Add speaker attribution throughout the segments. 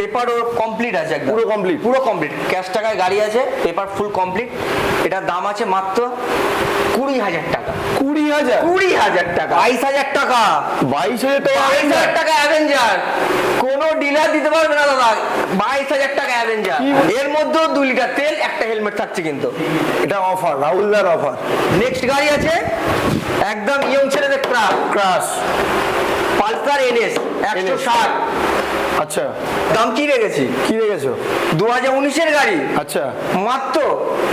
Speaker 1: পেপারও complete আছে একদম।
Speaker 2: পুরো complete?
Speaker 1: পুরো কমপ্লিট ক্যাশ টাকায় গাড়ি আছে পেপার ফুল কমপ্লিট এটার দাম আছে মাত্র কুড়ি হাজার টাকা।
Speaker 2: কুড়ি হাজার?
Speaker 1: কুড়ি হাজার টাকা। বাইশ হাজার টাকা?
Speaker 2: বাইশ হাজার টাকা
Speaker 1: বাইশ হাজার টাকা অ্যাভেঞ্জার কোনো ডিলার দিতে পারবে না দাদা। বাইশ হাজার টাকা অ্যাভেঞ্জার এর মধ্যেও দু লিটার তেল একটা হেলমেট থাকছে কিন্তু।
Speaker 2: এটা অফার রাহুল রাহুলদার অফার
Speaker 1: নেক্সট গাড়ি আছে একদম ইয়ং ছেলেদের ট্রাক
Speaker 2: ক্রাশ
Speaker 1: পালসার এনএস একশো ষাট।
Speaker 2: আচ্ছা।
Speaker 1: দাম কি রেখেছি?
Speaker 2: কি রেখেছো?
Speaker 1: দু হাজার উনিশের গাড়ি।
Speaker 2: আচ্ছা।
Speaker 1: মাত্র।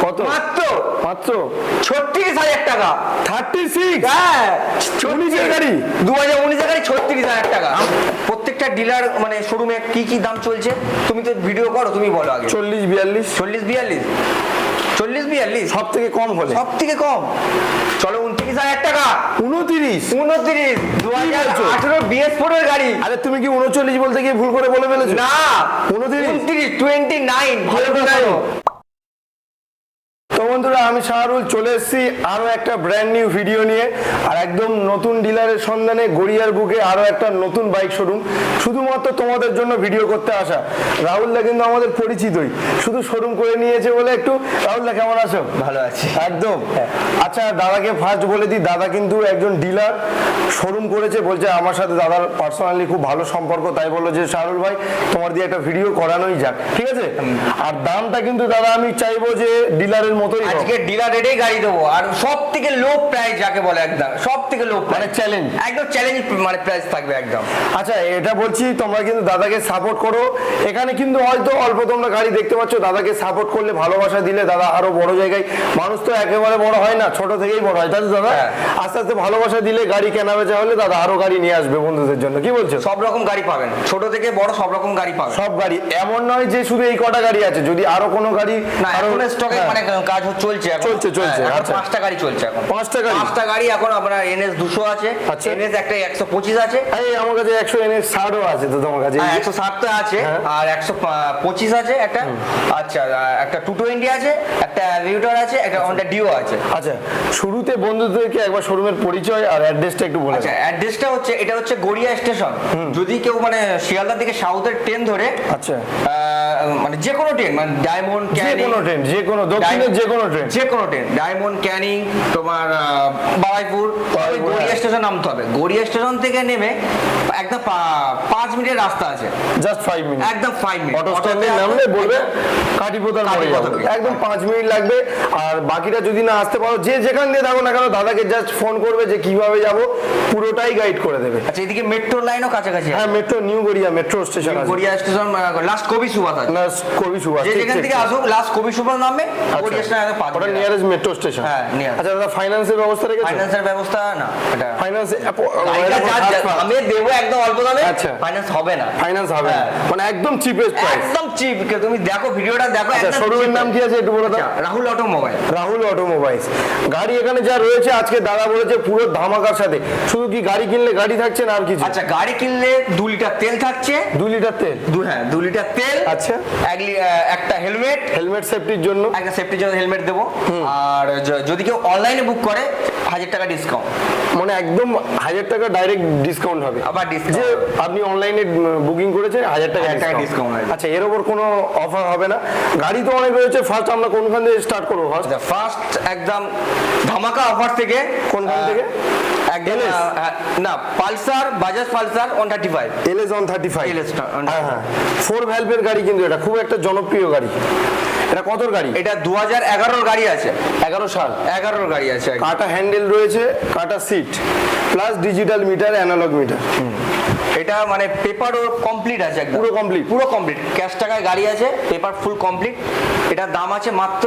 Speaker 2: কত?
Speaker 1: মাত্র।
Speaker 2: মাত্র?
Speaker 1: ছত্রিশ হাজার টাকা।
Speaker 2: Thirty six?
Speaker 1: হ্যাঁ।
Speaker 2: উনিশের গাড়ি?
Speaker 1: দু হাজার উনিশের গাড়ি ছত্রিশ হাজার টাকা। প্রত্যেকটা ডিলার মানে শোরুমে কি কি দাম চলছে? তুমি তো ভিডিও করো তুমি বলো আগে।
Speaker 2: চল্লিশ বিয়াল্লিশ।
Speaker 1: চল্লিশ বিয়াল্লিশ। চল্লিশ বিয়াল্লিশ?
Speaker 2: সব থেকে কম হলে।
Speaker 1: সব থেকে কম। চলো হাজার টাকা।
Speaker 2: উনতিরিশ।
Speaker 1: উনত্রিশ। দু হাজার আঠেরো বিএস গাড়ি।
Speaker 2: আরে তুমি কি উনচল্লিশ বলতে গিয়ে ভুল করে বলে ফেলেছো?
Speaker 1: না।
Speaker 2: উনত্রিশ?
Speaker 1: টোয়েন্টি নাইন ভালো।
Speaker 2: তো বন্ধুরা আমি শাহরুল চলে এসেছি আরও একটা ব্র্যান্ড নিউ ভিডিও নিয়ে। আর একদম নতুন ডিলারের সন্ধানে গড়িয়ার বুকে আরও একটা নতুন বাইক শোরুম শুধুমাত্র তোমাদের জন্য ভিডিও করতে আসা। রাহুলদা কিন্তু আমাদের পরিচিতই। শুধু শোরুম করে নিয়েছে বলে একটু। রাহুলদা কেমন আছো?
Speaker 1: ভালো আছি।
Speaker 2: একদম। আচ্ছা দাদাকে ফার্স্ট বলে দিই দাদা কিন্তু একজন ডিলার শোরুম করেছে বলছে আমার সাথে দাদার পার্সোনালি খুব ভালো সম্পর্ক। তাই বলল যে শাহরুল ভাই তোমার দিয়ে একটা ভিডিও করানোই যাক। ঠিক আছে? আর দামটা কিন্তু দাদা আমি চাইব যে ডিলারের মতোই
Speaker 1: আজকে ডিলার গাড়ি দেবো। আর সব থেকে লো প্রাইস যাকে বলে একদম সব থেকে লো
Speaker 2: মানে চ্যালেঞ্জ
Speaker 1: একদম চ্যালেঞ্জ মানে প্রাইস থাকবে একদম।
Speaker 2: আচ্ছা এটা বলছি তোমরা কিন্তু দাদাকে সাপোর্ট করো। এখানে কিন্তু হয়তো অল্প তোমরা গাড়ি দেখতে পাচ্ছ দাদাকে সাপোর্ট করলে ভালোবাসা দিলে দাদা আরও বড় জায়গায়। মানুষ তো একেবারে বড় হয় না ছোট থেকেই বড় হয় তাই দাদা?
Speaker 1: হ্যাঁ।
Speaker 2: আস্তে আস্তে ভালোবাসা দিলে গাড়ি কেনা বেচা হলে দাদা আরও গাড়ি নিয়ে আসবে বন্ধুদের জন্য। কি বলছো?
Speaker 1: সব রকম গাড়ি পাবেন ছোট থেকে বড় সব রকম গাড়ি পাবেন।
Speaker 2: সব গাড়ি। এমন নয় যে শুধু এই কটা গাড়ি আছে যদি আরও কোনো গাড়ি
Speaker 1: না এখন স্টকে
Speaker 2: হ্যাঁ।
Speaker 1: মানে কাজ চলছে এখন।
Speaker 2: চলছে, চলছে,
Speaker 1: হ্যাঁ,
Speaker 2: আচ্ছা।
Speaker 1: পাঁচটা গাড়ি চলছে এখন।
Speaker 2: পাঁচটা গাড়ি?
Speaker 1: পাঁচটা গাড়ি এখন আপনার এনএস দুশো আছে।
Speaker 2: আচ্ছা।
Speaker 1: এনএস একটা একশো পঁচিশ আছে।
Speaker 2: এই আমার কাছে একশো এনে ষাটও আছে তো তোমার কাছে।
Speaker 1: হ্যাঁ, একশো সাতটা আছে।
Speaker 2: হ্যাঁ।
Speaker 1: আর একশো পা- পঁচিশ আছে একটা। আচ্ছা একটা টু টোয়েন্টি আছে একটা ভিউটার আছে একটা হন্ডা ডিও আছে।
Speaker 2: আচ্ছা শুরুতে বন্ধুদেরকে একবার শোরুমের পরিচয় আর অ্যাড্রেসটা একটু বলে
Speaker 1: আচ্ছা অ্যাড্রেসটা হচ্ছে এটা হচ্ছে গড়িয়া স্টেশন যদি কেউ মানে শিয়ালদার দিকে সাউথের ট্রেন ধরে
Speaker 2: আচ্ছা।
Speaker 1: মানে যে কোনো ট্রেন মানে ডায়মন্ড
Speaker 2: যে কোনো ট্রেন যে কোনো দক্ষিণের যে কোনো ট্রেন
Speaker 1: যে কোনো ট্রেন ডায়মন্ড ক্যানিং তোমার বারাইপুর। গড়িয়া
Speaker 2: হ্যাঁ।
Speaker 1: স্টেশন নামতে হবে। গড়িয়া স্টেশন থেকে নেমে একদম পাঁচ মিনিটের রাস্তা আছে।
Speaker 2: জাস্ট ফাইভ মিনিট
Speaker 1: একদম ফাইভ মিনিট
Speaker 2: অটো স্ট্যান্ডে নামলে বলবে কাটিপোতার মোড়ে একদম পাঁচ মিনিট লাগবে। আর বাকিটা যদি না আসতে পারো যে যেখান দিয়ে থাকো না কেন দাদাকে জাস্ট ফোন করবে যে কীভাবে যাব। পুরোটাই গাইড করে দেবে।
Speaker 1: আচ্ছা এদিকে মেট্রো লাইনও কাছাকাছি
Speaker 2: হ্যাঁ metro new Garia metro station আছে।
Speaker 1: গড়িয়া স্টেশন লাস্ট কবি সুভাষ আছে।
Speaker 2: না কবি সুভাষ
Speaker 1: যেখান থেকে। আসুক লাস্ট কবি সুভাষ নামে গড়িয়া
Speaker 2: আচ্ছা।
Speaker 1: পাঁচ
Speaker 2: ওটা নিয়ারেস্ট মেট্রো স্টেশন
Speaker 1: হ্যাঁ,
Speaker 2: আচ্ছা দাদা ফাইন্যান্সের ব্যবস্থা রেখেছো?
Speaker 1: ফাইন্যান্সের ব্যবস্থা না এটা
Speaker 2: ফাইন্যান্স
Speaker 1: গাড়িটা যা- যা- আমি দেবো একদম অল্প দামে
Speaker 2: আচ্ছা।
Speaker 1: ফাইন্যান্স হবে না।
Speaker 2: ফাইন্যান্স হবে না।
Speaker 1: হ্যাঁ।
Speaker 2: মানে একদম চিপেস্ট প্রাইস
Speaker 1: একদম চিপ তুমি দেখো ভিডিওটা দেখো
Speaker 2: আচ্ছা শোরুমের নাম কি আছে একটু বলে দাও
Speaker 1: আচ্ছা, রাহুল অটোমোবাইল
Speaker 2: রাহুল অটোমোবাইলস গাড়ি এখানে যা রয়েছে আজকে দাদা বলেছে পুরো ধামাকার সাথে। শুধু কি গাড়ি কিনলে গাড়ি থাকছে না আর কিছু?
Speaker 1: আচ্ছা গাড়ি কিনলে দু লিটার তেল থাকছে।
Speaker 2: দু লিটার তেল?
Speaker 1: দু হ্যাঁ দু লিটার তেল।
Speaker 2: আচ্ছা।
Speaker 1: একটা হেলমেট।
Speaker 2: হেলমেট সেফটির জন্য।
Speaker 1: একটা সেফটির জন্য হেলমেট দেবো। আর যদি কেউ অনলাইনে বুক করে হাজার টাকা ডিসকাউন্ট
Speaker 2: মানে একদম হাজার টাকা ডাইরেক্ট ডিসকাউন্ট হবে।
Speaker 1: আবার
Speaker 2: যে আপনি অনলাইনে বুকিং করেছেন হাজার টাকা
Speaker 1: টাকা
Speaker 2: ডিসকাউন্ট আচ্ছা এর ওপর কোনো অফার হবে না। গাড়ি তো অনেক রয়েছে ফার্স্ট আমরা কোনখান থেকে স্টার্ট করব ফার্স্ট
Speaker 1: ফার্স্ট একদম ধামাকা অফার থেকে
Speaker 2: কোনখান থেকে?
Speaker 1: হ্যাঁ, না Pulsar Bajaj Pulsar one thirty five
Speaker 2: L S one thirty five
Speaker 1: টা,
Speaker 2: হ্যাঁ হ্যাঁ। ফোর ভ্যালভের গাড়ি কিন্তু এটা খুব একটা জনপ্রিয় গাড়ি। এটা কতর গাড়ি?
Speaker 1: এটা দু হাজার এগারোর গাড়ি আছে।
Speaker 2: এগারো সাল।
Speaker 1: এগারোর গাড়ি আছে
Speaker 2: কাটা হ্যান্ডেল রয়েছে কাটা seat plus digital meter analogue meter
Speaker 1: এটা মানে পেপারও কমপ্লিট আছে
Speaker 2: পুরো complete?
Speaker 1: পুরো কমপ্লিট ক্যাশ টাকায় গাড়ি আছে পেপার ফুল কমপ্লিট এটার দাম আছে মাত্র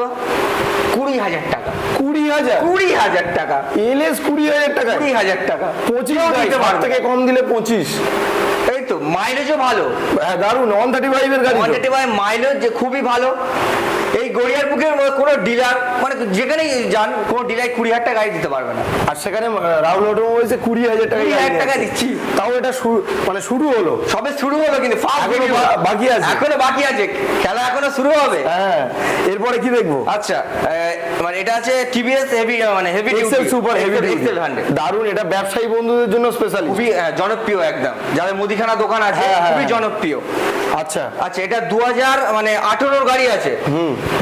Speaker 1: কুড়ি হাজার টাকা।
Speaker 2: কুড়ি হাজার?
Speaker 1: কুড়ি হাজার টাকা।
Speaker 2: এল এস কুড়ি হাজার টাকা
Speaker 1: কুড়ি হাজার টাকা।
Speaker 2: পঁচিশ থেকে কম দিলে পঁচিশ।
Speaker 1: এই তো মাইলেজও ভালো।
Speaker 2: হ্যাঁ দারুণ ওয়ান থার্টি ফাইভের গাড়ি তো।
Speaker 1: কোয়ান্টিটি বাই মাইলেজ যে খুবই ভালো। গড়িয়ার বুকের কোনো ডিলার মানে যেখানেই যান কোনো ডিলার কুড়ি হাজার টাকা গাড়ি দিতে পারবে না।
Speaker 2: আর সেখানে রাহুল অটোমোবাইলসে কুড়ি হাজার টাকা
Speaker 1: কুড়ি হাজার টাকা দিচ্ছি।
Speaker 2: তাও এটা শুরু মানে শুরু হলো।
Speaker 1: সবে শুরু হলো কিন্তু
Speaker 2: বাকি আছে।
Speaker 1: এখনও বাকি আছে। খেলা এখনও শুরু হবে।
Speaker 2: হ্যাঁ এরপরে কি দেখব?
Speaker 1: আচ্ছা মানে এটা আছে টিভিএস হেভি মানে heavy
Speaker 2: XL super heavy
Speaker 1: XL hundred
Speaker 2: দারুণ এটা ব্যবসায়ী বন্ধুদের জন্য স্পেশালি
Speaker 1: খুবই জনপ্রিয় একদম। যাদের মুদিখানা দোকান আছে
Speaker 2: হ্যাঁ, হ্যাঁ,
Speaker 1: খুবই
Speaker 2: হ্যাঁ।
Speaker 1: জনপ্রিয়।
Speaker 2: আচ্ছা।
Speaker 1: আচ্ছা এটা দু হাজার মানে আঠেরোর গাড়ি আছে।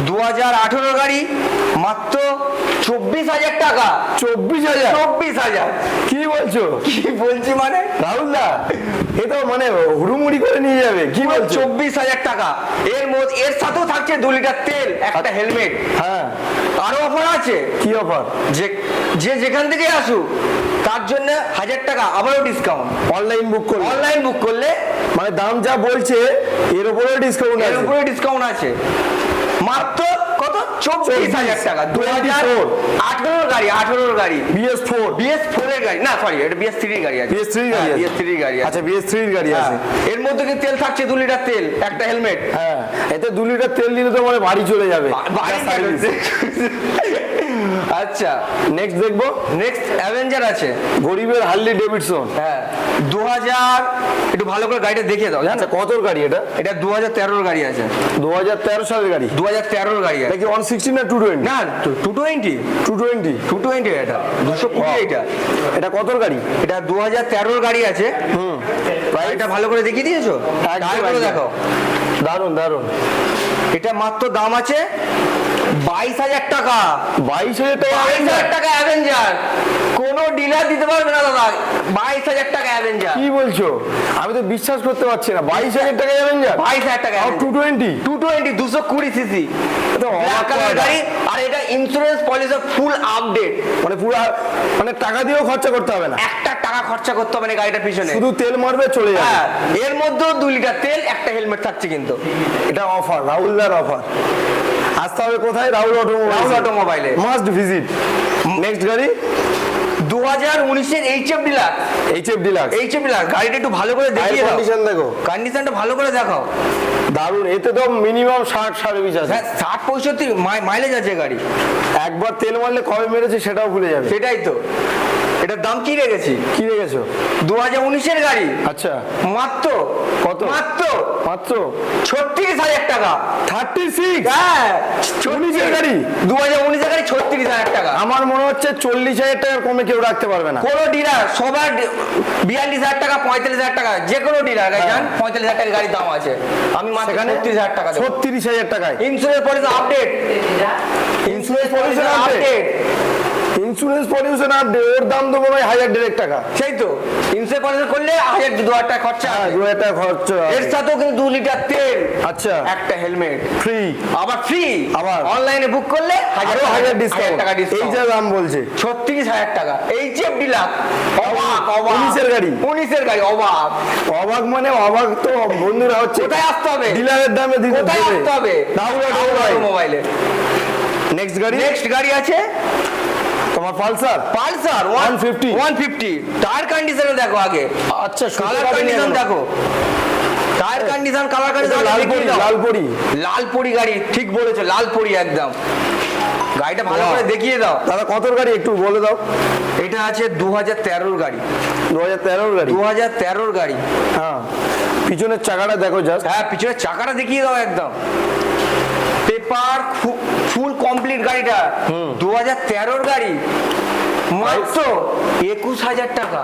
Speaker 1: দু হাজার আঠেরোর গাড়ি মাত্র চব্বিশ হাজার টাকা।
Speaker 2: চব্বিশ হাজার?
Speaker 1: চব্বিশ হাজার।
Speaker 2: কি বলছো?
Speaker 1: কি বলছি মানে?
Speaker 2: রাহুল দা এ তো মানে হুড়ুমুড়ি করে নিয়ে যাবে কি বলছো?
Speaker 1: চব্বিশ হাজার টাকা। এর মধ্যে এর সাথেও থাকছে দু লিটার তেল একটা হেলমেট।
Speaker 2: হ্যাঁ
Speaker 1: আরও অফার আছে।
Speaker 2: কি অফার?
Speaker 1: যে যে যেখান থেকে আসুক তার জন্য হাজার টাকা আবারও ডিসকাউন্ট
Speaker 2: অনলাইন বুক করলে?
Speaker 1: অনলাইন বুক করলে
Speaker 2: মানে দাম যা বলছে এর উপরে ডিসকাউন্ট
Speaker 1: এর
Speaker 2: আছে।
Speaker 1: উপরে ডিসকাউন্ট আছে। মাত্র কত? চব্বিশ হাজার টাকা। দু হাজার
Speaker 2: 24
Speaker 1: আঠেরোর গাড়ি আঠেরোর গাড়ি।
Speaker 2: BS four.
Speaker 1: বিএস ফোর এর গাড়ি। না সরি এটা বিএস থ্রির গাড়ি আছে।
Speaker 2: বিএস থ্রির গাড়ি আছে।
Speaker 1: বিএস থ্রির গাড়ি
Speaker 2: আচ্ছা বিএস থ্রির গাড়ি আছে।
Speaker 1: হ্যাঁ। এর মধ্যে কি তেল থাকছে? দু লিটার তেল একটা হেলমেট?
Speaker 2: হ্যাঁ। এতে দু লিটার তেল দিলে তো মানে বাড়ি চলে যাবে?
Speaker 1: আচ্ছা
Speaker 2: নেক্সট দেখব।
Speaker 1: নেক্সট অ্যাভেঞ্জার আছে।
Speaker 2: গরিবের হার্লি ডেভিডসন।
Speaker 1: হ্যাঁ। দু হাজার একটু ভালো করে গাড়িটা দেখিয়ে দাও জানো?
Speaker 2: আচ্ছা কতর গাড়ি এটা?
Speaker 1: এটা দু হাজার তেরোর গাড়ি আছে।
Speaker 2: দু হাজার তেরো সালের গাড়ি?
Speaker 1: দু হাজার তেরোর গাড়ি আছে।
Speaker 2: ওয়ান সিক্সটি না টু টোয়েন্টি
Speaker 1: না two twenty
Speaker 2: two twenty
Speaker 1: two twenty এটা। দুশো কুড়ি এটা।
Speaker 2: এটা কতর গাড়ি?
Speaker 1: এটা দু হাজার তেরোর গাড়ি আছে।
Speaker 2: হুম।
Speaker 1: এটা ভালো করে দেখিয়ে দিয়েছ। দেখো
Speaker 2: দারুণ দারুণ
Speaker 1: এটা মাত্র দাম আছে বাইশ হাজার টাকা।
Speaker 2: বাইশ হাজার টাকা
Speaker 1: বাইশ হাজার টাকা অ্যাভেঞ্জার কোনো ডিলার দিতে পারবে না দাদা। বাইশ হাজার টাকা অ্যাভেঞ্জার
Speaker 2: কি বলছো? আমি তো বিশ্বাস করতে পারছি না। বাইশ হাজার টাকা যা
Speaker 1: বাইশ হাজার টাকা
Speaker 2: টু টোয়েন্টি
Speaker 1: টু টোয়েন্টি দুশো কুড়ি সিসি। গাড়ি আর এটা ইন্স্যুরেন্স পলিসি ফুল আপডেট
Speaker 2: মানে পুরো মানে টাকা দিয়েও খরচা করতে হবে না।
Speaker 1: একটা টাকা খরচা করতে হবে না গাড়িটার পিছনে।
Speaker 2: শুধু তেল মারবে চলে যাবে।
Speaker 1: হ্যাঁ এর মধ্যেও দু লিটার তেল একটা হেলমেট থাকছে কিন্তু।
Speaker 2: এটা অফার রাহুলদার অফার আসতে হবে কোথায়? রাহুল অটোমোবাইল।
Speaker 1: রাহুল অটোমোবাইলে।
Speaker 2: মাস্ট ভিজিট নেক্সট গাড়ি?
Speaker 1: দু হাজার উনিশের
Speaker 2: ডিলাক্স
Speaker 1: গাড়িটা একটু ভালো করে দেখিয়ে দাও।
Speaker 2: কন্ডিশন দেখো।
Speaker 1: কন্ডিশনটা ভালো করে দেখাও।
Speaker 2: দারুণ এতে তো মিনিমাম ষাট আছে।
Speaker 1: হ্যাঁ ষাট পঁয়ষট্টি মাইলেজ আছে গাড়ি।
Speaker 2: একবার তেল মারলে কবে মেরেছে সেটাও ভুলে যাবে।
Speaker 1: সেটাই তো। এটার দাম কি রেখেছি?
Speaker 2: কি রেখেছো?
Speaker 1: দু হাজার উনিশের গাড়ি।
Speaker 2: আচ্ছা।
Speaker 1: মাত্র।
Speaker 2: কত?
Speaker 1: মাত্র।
Speaker 2: মাত্র?
Speaker 1: ছত্রিশ হাজার টাকা।
Speaker 2: Thirty six?
Speaker 1: হ্যাঁ।
Speaker 2: উনিশের গাড়ি?
Speaker 1: দু হাজার উনিশের গাড়ি ছত্রিশ হাজার টাকা।
Speaker 2: আমার মনে হচ্ছে চল্লিশ হাজার টাকার কমে কেউ রাখতে পারবে না।
Speaker 1: কোনো ডিলার সবার বিয়াল্লিশ হাজার টাকা পঁয়তাল্লিশ হাজার টাকা যে কোনো ডিলার
Speaker 2: হ্যাঁ।
Speaker 1: যান পঁয়তাল্লিশ হাজার টাকার গাড়ির দাম আছে। আমি মাত্র ছত্রিশ হাজার টাকা
Speaker 2: ছত্রিশ হাজার টাকায়।
Speaker 1: Insurance policy update
Speaker 2: insurance update
Speaker 1: update
Speaker 2: insurance pollution update ওর দাম মনে হয় হাজার দেড়েক টাকা।
Speaker 1: সেই তো ইন্স্যুরেন্স পলিসি করলে হাজার দু হাজার টাকা খরচা
Speaker 2: হ্যাঁ
Speaker 1: আছে।
Speaker 2: দু হাজার টাকা খরচ
Speaker 1: এর সাথেও কিন্তু দু লিটার তেল
Speaker 2: আচ্ছা।
Speaker 1: একটা হেলমেট
Speaker 2: ফ্রি
Speaker 1: আবার ফ্রি
Speaker 2: আবার?
Speaker 1: অনলাইনে বুক করলে হাজার
Speaker 2: হাজার ডিসকাউন্ট
Speaker 1: টাকা ডিসকাউন্ট
Speaker 2: এই
Speaker 1: যে
Speaker 2: যা দাম বলছে।
Speaker 1: ছত্রিশ হাজার টাকা। এইচ এফ ডিলার অবাক অবাক।
Speaker 2: উনিশের গাড়ি?
Speaker 1: উনিশের গাড়ি অবাক।
Speaker 2: অবাক মানে অবাক তো বন্ধুরা হচ্ছে
Speaker 1: কোথায় আসতে হবে?
Speaker 2: ডিলারের দামে দিতে
Speaker 1: কোথায় আসতে হবে? মোবাইলে
Speaker 2: নেক্সট গাড়ি?
Speaker 1: নেক্সট গাড়ি আছে?
Speaker 2: তোমার Pulsar
Speaker 1: Pulsar one
Speaker 2: 150
Speaker 1: one fifty tyre কন্ডিশনে দেখো আগে।
Speaker 2: আচ্ছা
Speaker 1: কালার কন্ডিশন দেখো। টায়ার কন্ডিশন কালার কন্ডিশন
Speaker 2: লালপরি লালপরি
Speaker 1: লাল পরি গাড়ি ঠিক বলেছ লাল পরি একদম। গাড়িটা ভালো করে দেখিয়ে দাও।
Speaker 2: দাদা কতর গাড়ি একটু বলে দাও।
Speaker 1: এটা আছে দু হাজার তেরোর গাড়ি।
Speaker 2: দু হাজার গাড়ি?
Speaker 1: দু হাজার গাড়ি।
Speaker 2: হ্যাঁ। পিছনের চাকাটা দেখো জাস্ট
Speaker 1: হ্যাঁ পিছনে চাকাটা দেখিয়ে দাও একদম। পেপার ফুল কমপ্লিট গাড়িটা। দু হাজার তেরোর গাড়ি। মাত্র একুশ হাজার টাকা।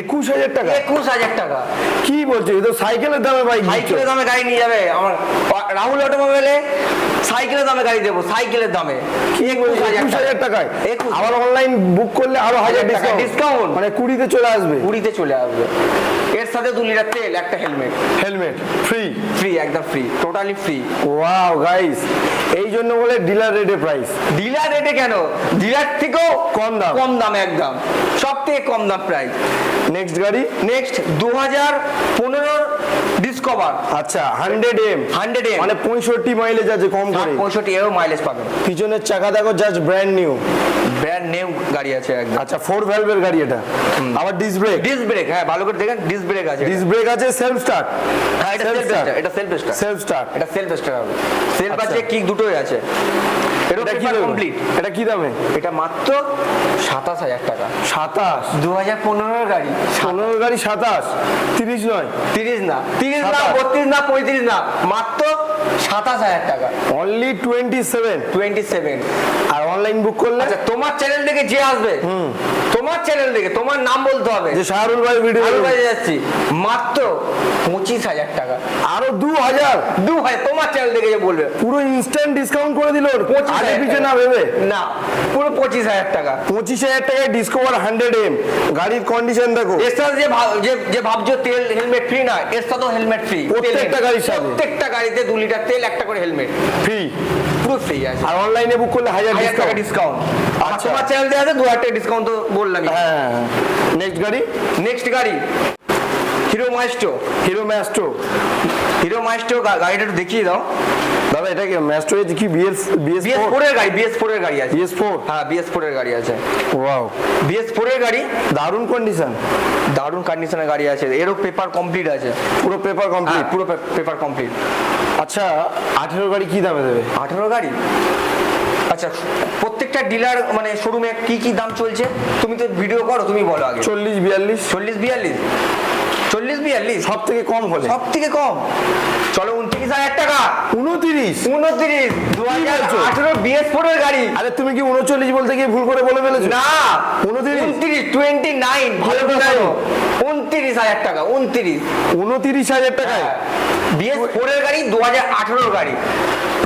Speaker 2: একুশ হাজার টাকা?
Speaker 1: একুশ হাজার টাকা।
Speaker 2: কি বলছো? তো সাইকেলের দামে বাইক
Speaker 1: সাইকেলের দামে গাড়ি নিয়ে যাবে। আমার রাহুল অটোমোবাইলে সাইকেলের দামে গাড়ি দেবো সাইকেলের দামে। একুশ
Speaker 2: হাজার টাকায়। আবার অনলাইন বুক করলে আরও হাজার ডিসকাউন্ট মানে কুড়িতে চলে আসবে।
Speaker 1: কুড়িতে চলে আসবে। এর সাথে দু লিটার তেল একটা হেলমেট
Speaker 2: হেলমেট ফ্রি
Speaker 1: ফ্রি একদম free totally free
Speaker 2: wow guys এই জন্য বলে ডিলার রেটে প্রাইস
Speaker 1: ডিলার রেটে কেন? ডিলার থেকেও
Speaker 2: কম দাম।
Speaker 1: কম দাম একদম। সব থেকে কম দাম প্রাইস
Speaker 2: নেক্সট গাড়ি?
Speaker 1: নেক্সট দু হাজার পনেরোর ডিসকভার
Speaker 2: আচ্ছা হান্ড্রেড এম
Speaker 1: হান্ড্রেড এম
Speaker 2: মানে পঁয়ষট্টি মাইলেজ আছে কম করে।
Speaker 1: পঁয়ষট্টি এও মাইলেজ পাবেন।
Speaker 2: পিছনের চাকা দেখো just brand new
Speaker 1: brand name গাড়ি আছে একদম।
Speaker 2: আচ্ছা ফোর ভ্যালভের গাড়ি এটা। আবার ডিস ব্রেক
Speaker 1: ডিস ব্রেক হ্যাঁ ভালো করে দেখেন ডিস ব্রেক আছে।
Speaker 2: ডিস ব্রেক আছে সেলফ স্টার্ট
Speaker 1: হ্যাঁ এটা সেলফ
Speaker 2: start।
Speaker 1: এটা সেলফ স্টার্ট
Speaker 2: সেলফ স্টার্ট
Speaker 1: এটা সেলফ স্টার্ট হবে। সেলফ
Speaker 2: আচ্ছা।
Speaker 1: আছে কিক দুটোই আছে। এটা
Speaker 2: কি?
Speaker 1: কমপ্লিট
Speaker 2: এটা কি দামে?
Speaker 1: এটা মাত্র সাতাশ হাজার টাকা।
Speaker 2: সাতাশ?
Speaker 1: দু হাজার পনেরোর গাড়ি।
Speaker 2: পনেরো গাড়ি সাতাশ। তিরিশ নয়।
Speaker 1: তিরিশ না তিরিশ না। বত্রিশ না পঁয়ত্রিশ না মাত্র সাতাশ হাজার টাকা।
Speaker 2: Only twenty seven
Speaker 1: twenty seven
Speaker 2: আর অনলাইন বুক করলে?
Speaker 1: আচ্ছা তোমার চ্যানেল থেকে যে আসবে তোমার তোমার চ্যানেল দেখে তোমার নাম বলতে হবে।
Speaker 2: যে শাহরুল ভাই ভিডিও
Speaker 1: আলু যাচ্ছি মাত্র পঁচিশ হাজার টাকা।
Speaker 2: আরও দু হাজার?
Speaker 1: দু হাজার তোমার চ্যানেল দেখে যে বলবে।
Speaker 2: পুরো ইনস্ট্যান্ট ডিসকাউন্ট করে দিল
Speaker 1: পঁচিশ হাজার
Speaker 2: না ভেবে?
Speaker 1: না পুরো পঁচিশ হাজার টাকা।
Speaker 2: পঁচিশ হাজার টাকায় ডিসকভার হান্ড্রেড এম গাড়ির কন্ডিশন দেখো।
Speaker 1: এর সাথে যে যে যে ভাবছ তেল হেলমেট ফ্রি না এর সাথেও হেলমেট ফ্রি
Speaker 2: প্রত্যেকটা গাড়ির সাথে?
Speaker 1: প্রত্যেকটা গাড়িতে দু লিটার তেল একটা করে হেলমেট।
Speaker 2: ফ্রি
Speaker 1: পুরো ফ্রি আছে
Speaker 2: আর অনলাইনে বুক করলে হাজার
Speaker 1: টাকা
Speaker 2: ডিসকাউন্ট আচ্ছা।
Speaker 1: তোমার চ্যানেল দেওয়া আছে দু হাজার টাকা ডিসকাউন্ট তো বললামই।
Speaker 2: হ্যাঁ নেক্সট গাড়ি?
Speaker 1: নেক্সট গাড়ি। Hero Maestro
Speaker 2: Hero Maestro
Speaker 1: Hero Maestro গাড়িটা একটু দেখিয়ে দাও।
Speaker 2: দাদা এটা কি ম্যাস্ট্রো কি বিএস বিএস
Speaker 1: ফোর এর গাড়ি বিএস ফোর এর গাড়ি আছে।
Speaker 2: বিএস ফোর
Speaker 1: হ্যাঁ বিএস ফোর এর গাড়ি আছে।
Speaker 2: ওয়াও
Speaker 1: বিএস ফোর এর গাড়ি?
Speaker 2: দারুণ কন্ডিশন
Speaker 1: দারুণ কন্ডিশনের গাড়ি আছে। এরও পেপার কমপ্লিট আছে।
Speaker 2: পুরো পেপার
Speaker 1: হ্যাঁ
Speaker 2: কমপ্লিট
Speaker 1: পুরো পেপার কমপ্লিট
Speaker 2: আচ্ছা আঠেরো গাড়ি কি দামে দেবে?
Speaker 1: আঠারো গাড়ি? আচ্ছা প্রত্যেকটা ডিলার মানে শোরুমে কি কি দাম চলছে? তুমি তো ভিডিও করো তুমি বলো আগে।
Speaker 2: চল্লিশ বিয়াল্লিশ।
Speaker 1: চল্লিশ বিয়াল্লিশ? চল্লিশ বিয়াল্লিশ?
Speaker 2: সব থেকে কম হলে।
Speaker 1: সব থেকে কম? উনত্রিশ হাজার টাকা।
Speaker 2: উনতিরিশ।
Speaker 1: উনত্রিশ। দু হাজার আঠেরো বিএস ফোরের গাড়ি।
Speaker 2: আরে তুমি কি উনচল্লিশ বলতে গিয়ে ভুল করে বলে ফেলেছো?
Speaker 1: না।
Speaker 2: 29?
Speaker 1: উনত্রিশ টোয়েন্টি নাইন ভালো করে
Speaker 2: 29?
Speaker 1: শোনো। উনত্রিশ হাজার টাকা উনত্রিশ।
Speaker 2: উনতিরিশ হাজার টাকায়।
Speaker 1: হ্যাঁ। বিএস ফোরের গাড়ি দু হাজার আঠেরোর গাড়ি।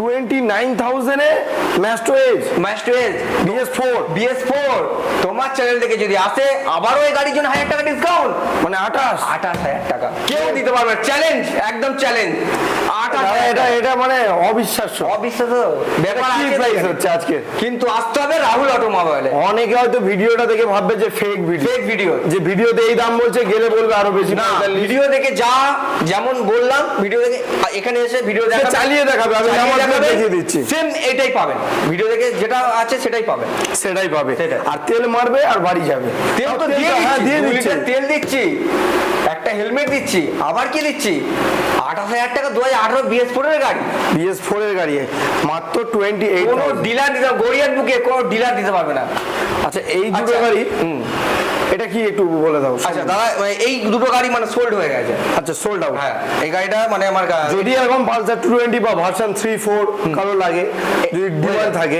Speaker 2: টোয়েন্টি নাইন থাউজেন্ডে এজ
Speaker 1: মাস্টার
Speaker 2: বিএস ফোর
Speaker 1: বিএস তোমার চ্যানেল থেকে যদি আসে আবারও এই গাড়ির জন্য হাজার টাকা ডিসকাউন্ট
Speaker 2: মানে আঠাশ।
Speaker 1: আঠাশ টাকা। কেউ দিতে পারবে চ্যালেঞ্জ একদম চ্যালেঞ্জ আঠাশ
Speaker 2: দাদা,
Speaker 1: হাজার
Speaker 2: এটা এটা মানে অবিশ্বাস্য।
Speaker 1: অবিশ্বাস্য। ব্যাপার
Speaker 2: কি প্রাইস হচ্ছে আজকে?
Speaker 1: কিন্তু আসতে হবে রাহুল অটোমোবাইলে
Speaker 2: অনেকে হয়তো ভিডিওটা দেখে ভাববে যে ফেক ভিডিও
Speaker 1: ফেক ভিডিও
Speaker 2: যে ভিডিওতে এই দাম বলছে গেলে বলবে আরও বেশি
Speaker 1: না
Speaker 2: 45
Speaker 1: ভিডিও দেখে যা যেমন বললাম ভিডিও দেখে এখানে এসে ভিডিও দেখা
Speaker 2: চালিয়ে দেখাবে আমি দেখিয়ে দিচ্ছি।
Speaker 1: সেম এটাই পাবেন। ভিডিও দেখে যেটা আছে সেটাই পাবেন।
Speaker 2: সেটাই পাবে। আর তেল মারবে আর বাড়ি যাবে।
Speaker 1: তেল তো দিয়ে
Speaker 2: হ্যাঁ,
Speaker 1: দিচ্ছি। দু তেল দিচ্ছি। একটা হেলমেট দিচ্ছি আবার কি দিচ্ছি? আঠাশ হাজার টাকা দু হাজার আঠারো বিএস ফোরের গাড়ি।
Speaker 2: বিএস ফোর এর গাড়ি মাত্র টোয়েন্টি এইট
Speaker 1: কোনো ডিলার দিতে গড়িয়ার বুকে কোনো ডিলার দিতে পারবে না।
Speaker 2: আচ্ছা এই দুটো
Speaker 1: আচ্ছা।
Speaker 2: গাড়ি এটা কি একটু বলে দাও?
Speaker 1: আচ্ছা দাদা মানে এই দুটো গাড়ি মানে সোল্ড হয়ে গেছে।
Speaker 2: আচ্ছা সোল্ড আউট
Speaker 1: হ্যাঁ এই গাড়িটা মানে আমার
Speaker 2: যদি এরকম পালসার টু টোয়েন্টি বা ভার্সন থ্রি ফোর কারও লাগে যদি ডিমান্ড থাকে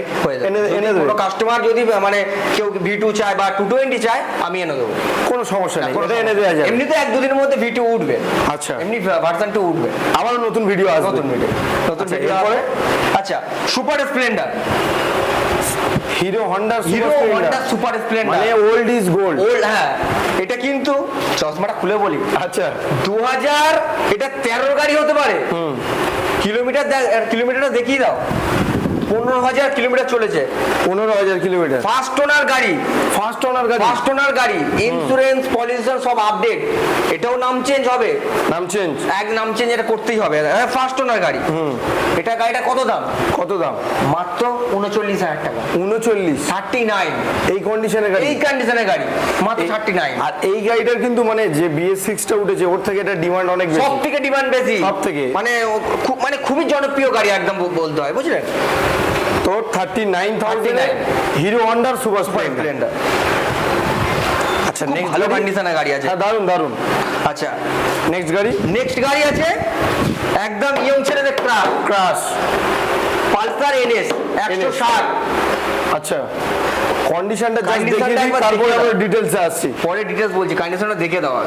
Speaker 2: এনে এনে দেবে।
Speaker 1: কাস্টমার যদি মানে কেউ ভি টু চায় বা টু টোয়েন্টি চায় আমি এনে দেবো।
Speaker 2: কোনো সমস্যা নেই এটা এনে দেওয়া। যাবে।
Speaker 1: এমনিতে এক দুদিনের মধ্যে ভি টু উঠবে।
Speaker 2: আচ্ছা।
Speaker 1: এমনি ভার্সন টু উঠবে।
Speaker 2: আবার নতুন ভিডিও আসবে।
Speaker 1: নতুন ভিডিও নতুন ভিডিও? আচ্ছা super splendor
Speaker 2: hero honda
Speaker 1: hero honda super splendor
Speaker 2: মানে ওল্ড ইজ গোল্ড
Speaker 1: ওল্ড হ্যাঁ। এটা কিন্তু চশমাটা খুলে বলি।
Speaker 2: আচ্ছা।
Speaker 1: দু হাজার এটা তেরোর গাড়ি হতে পারে। কিলোমিটার দেখ- কিলোমিটারটা দেখিয়ে দাও। পনেরো হাজার কিলোমিটার চলেছে।
Speaker 2: পনেরো হাজার কিলোমিটার।
Speaker 1: ফার্স্ট ওনার গাড়ি।
Speaker 2: ফার্স্ট ওনার গাড়ি।
Speaker 1: ফার্স্ট ওনার গাড়ি। ইন্স্যুরেন্স পলিউশন সব আপডেট এটাও নাম চেঞ্জ হবে।
Speaker 2: নাম চেঞ্জ
Speaker 1: এক নাম চেঞ্জ এটা করতেই হবে। ফার্স্ট ওনার গাড়ি। এটা গাড়িটা কত দাম?
Speaker 2: কত দাম?
Speaker 1: মাত্র উনচল্লিশ হাজার টাকা।
Speaker 2: উনচল্লিশ।
Speaker 1: থার্টি নাইন
Speaker 2: এই কন্ডিশনের গাড়ি।
Speaker 1: এই কন্ডিশনের গাড়ি। মাত্র থার্টি নাইন
Speaker 2: আর এই গাড়িটার কিন্তু মানে যে বিএস সিক্সটা উঠেছে ওর থেকে এটা ডিমান্ড অনেক
Speaker 1: সব থেকে ডিমান্ড বেশি।
Speaker 2: সবথেকে।
Speaker 1: মানে ও- খুব মানে খুবই জনপ্রিয় গাড়ি একদম বলতে হয় বুঝলেন
Speaker 2: তো থার্টি নাইন থাউজেন্ড
Speaker 1: 39
Speaker 2: হিরো হন্ডার সুপার স্প্লেন্ডার আচ্ছা নেক্সট
Speaker 1: ভালো কন্ডিশনের গাড়ি আছে।
Speaker 2: হ্যাঁ দারুণ দারুণ
Speaker 1: আচ্ছা
Speaker 2: নেক্সট গাড়ি?
Speaker 1: নেক্সট গাড়ি আছে একদম ইয়ং ছেলেদের ট্রাক
Speaker 2: ক্রাশ
Speaker 1: পালসার এনএস একশো ষাট।
Speaker 2: আচ্ছা কন্ডিশনটা জাস্ট দেখিয়ে দিই তারপরে
Speaker 1: দাও।
Speaker 2: আমরা ডিটেলসে আসছি।
Speaker 1: পরে ডিটেলস বলছি কন্ডিশনটা দেখে দেওয়া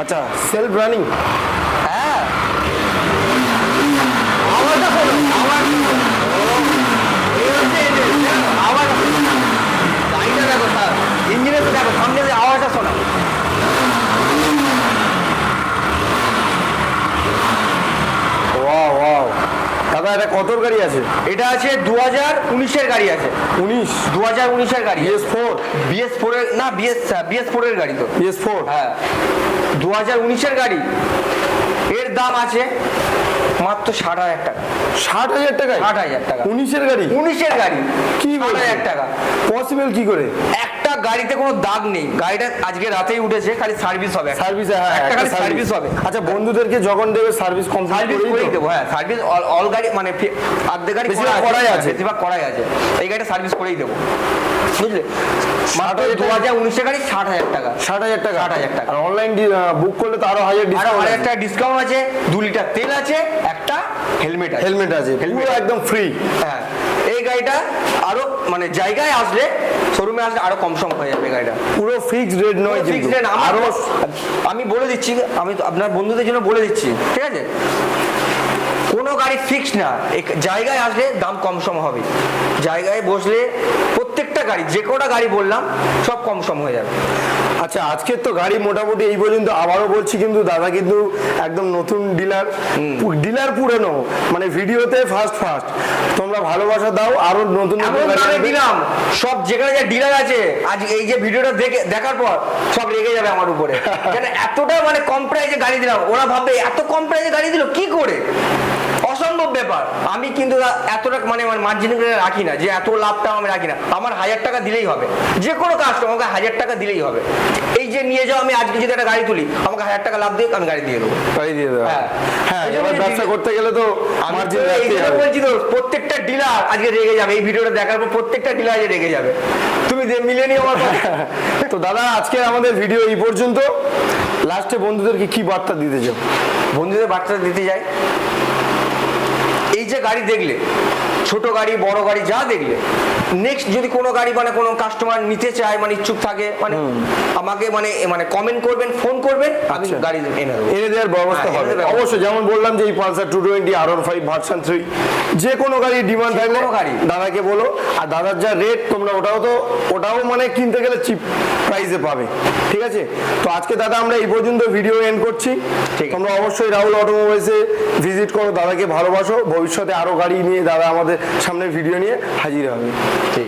Speaker 2: আচ্ছা সেলফ রানিং
Speaker 1: হ্যাঁ আওয়াজটা শোনো, আওয়াজ শোনো। এই হচ্ছে NS, আওয়াজ শোনো। গাড়িটা দেখো স্যার ইঞ্জিনের তো দেখো সামনে যে আওয়াজটা শোনা
Speaker 2: ওয়াও ওয়াও দাদা এটা কতর গাড়ি আছে?
Speaker 1: এটা আছে দু হাজার উনিশের গাড়ি আছে।
Speaker 2: উনিশ?
Speaker 1: দু হাজার উনিশের গাড়ি।
Speaker 2: BS four?
Speaker 1: বিএস ফোরের না বিএস বিএস ফোরের গাড়ি তো।
Speaker 2: BS four?
Speaker 1: হ্যাঁ। দু হাজার উনিশের গাড়ি। এর দাম আছে মাত্র ষাট হাজার টাকা।
Speaker 2: ষাট হাজার টাকায়?
Speaker 1: ষাট হাজার টাকা।
Speaker 2: উনিশের গাড়ি?
Speaker 1: উনিশের গাড়ি।
Speaker 2: কি বলছো?
Speaker 1: হাজার টাকা।
Speaker 2: পসিবল কি করে?
Speaker 1: একটা গাড়িতে কোনো দাগ নেই। গাড়িটা আজকে রাতেই উঠেছে খালি সার্ভিস হবে।
Speaker 2: সার্ভিস হ্যাঁ
Speaker 1: একটা
Speaker 2: একটা
Speaker 1: খালি
Speaker 2: সার্ভিস
Speaker 1: হবে।
Speaker 2: আচ্ছা বন্ধুদেরকে যখন দেবে সার্ভিস কম
Speaker 1: সার্ভিস করেই দেবো। হ্যাঁ সার্ভিস অল গাড়ি মানে অর্ধেক গাড়ি
Speaker 2: করাই আছে।
Speaker 1: বেশিরভাগ করাই আছে। এই গাড়িটা সার্ভিস করেই দেবো। বুঝলে? মাত্র
Speaker 2: হাজার
Speaker 1: দু হাজার উনিশের গাড়ি ষাট হাজার টাকা।
Speaker 2: ষাট হাজার টাকা।
Speaker 1: 60,000 টাকা।
Speaker 2: আর অনলাইন বুক করলে তো আরও হাজার
Speaker 1: হাজার টাকা ডিসকাউন্ট আছে। দু লিটার তেল আছে একটা হেলমেট আছে।
Speaker 2: হেলমেট আছে পুরো একদম ফ্রি
Speaker 1: হ্যাঁ। এই গাড়িটা আরও মানে জায়গায় আসলে শোরুমে আসলে আরও কম সম হয়ে যাবে গাড়িটা।
Speaker 2: পুরো ফিক্সড রেট নয় ফিক্সড
Speaker 1: রেট আমার
Speaker 2: আরও
Speaker 1: আমি বলে দিচ্ছি আমি তো আপনার বন্ধুদের জন্য বলে দিচ্ছি ঠিক আছে? কোনো গাড়ি ফিক্স না এক- জায়গায় আসলে দাম কম সম হবে। জায়গায় বসলে প্রত্যেকটা গাড়ি যে কটা গাড়ি বললাম সব কম সম হয়ে যাবে।
Speaker 2: আচ্ছা আজকের তো গাড়ি মোটামুটি এই পর্যন্ত আবারও বলছি কিন্তু দাদা কিন্তু একদম নতুন ডিলার ডিলার পুরনো মানে ভিডিওতে ফার্স্ট ফার্স্ট তোমরা ভালোবাসা দাও আরও নতুন।
Speaker 1: দিলাম। সব যেখানে যে ডিলার আছে আজ এই যে ভিডিওটা দেখে দেখার পর সব রেগে যাবে আমার উপরে। এতটা মানে কম প্রাইসে গাড়ি দিলাম ওরা ভাববে এত কম প্রাইসে গাড়ি দিল কি করে? অসম্ভব ব্যাপার। আমি কিন্তু এতটা মানে মার্জিন রাখি না যে এত লাভটা আমি রাখি না। আমার হাজার টাকা দিলেই হবে। যে কোনো কাস্টমার আমাকে হাজার টাকা দিলেই হবে। এই যে নিয়ে যাও আমি আজকে যদি একটা গাড়ি তুলি আমাকে হাজার টাকা লাভ দিয়ে আমি গাড়ি দিয়ে দেবো।
Speaker 2: গাড়ি দিয়ে দেওয়া
Speaker 1: হ্যাঁ।
Speaker 2: হ্যাঁ
Speaker 1: যে
Speaker 2: ব্যবসা করতে গেলে তো মার্জিন হবে।
Speaker 1: বলছি তো প্রত্যেকটা ডিলার আজকে রেগে যাবে। এই ভিডিওটা দেখার পর প্রত্যেকটা ডিলার আজকে রেগে যাবে। তুমি দে- মিলে নিও আমার
Speaker 2: তো দাদা আজকে আমাদের ভিডিও এই পর্যন্ত। লাস্টে বন্ধুদেরকে কি বার্তা দিতে চাও?
Speaker 1: বন্ধুদের বার্তা দিতে যাই এই যে গাড়ি দেখলে ছোট গাড়ি বড় গাড়ি যা দেখলে। নেক্সট যদি কোনো গাড়ি মানে কোনো কাস্টমার নিতে চায় মানে ইচ্ছুক থাকে মানে আমাকে মানে মানে কমেন্ট করবেন ফোন করবেন আমি
Speaker 2: আচ্ছা।
Speaker 1: গাড়ি এনে দেবো।
Speaker 2: এনে দেওয়ার ব্যবস্থা
Speaker 1: হ্যাঁ,
Speaker 2: হবে। অবশ্যই যেমন বললাম যে এই পালসার টু টোয়েন্টি আর ফাইভ ভার্সন থ্রি যে কোনো গাড়ির ডিমান্ড থাকলে
Speaker 1: কোনো গাড়ি।
Speaker 2: দাদাকে বলো। আর দাদার যা রেট তোমরা ওটাও তো ওটাও মানে কিনতে গেলে চিপ প্রাইসে পাবে। ঠিক আছে? তো আজকে দাদা আমরা এই পর্যন্ত ভিডিও এন্ড করছি। তোমরা অবশ্যই রাহুল অটোমোবাইলসে ভিজিট করো দাদাকে ভালোবাসো। ভবিষ্যতে আরও গাড়ি নিয়ে দাদা আমাদের সামনে ভিডিও নিয়ে হাজির হবে।
Speaker 1: ঠিক।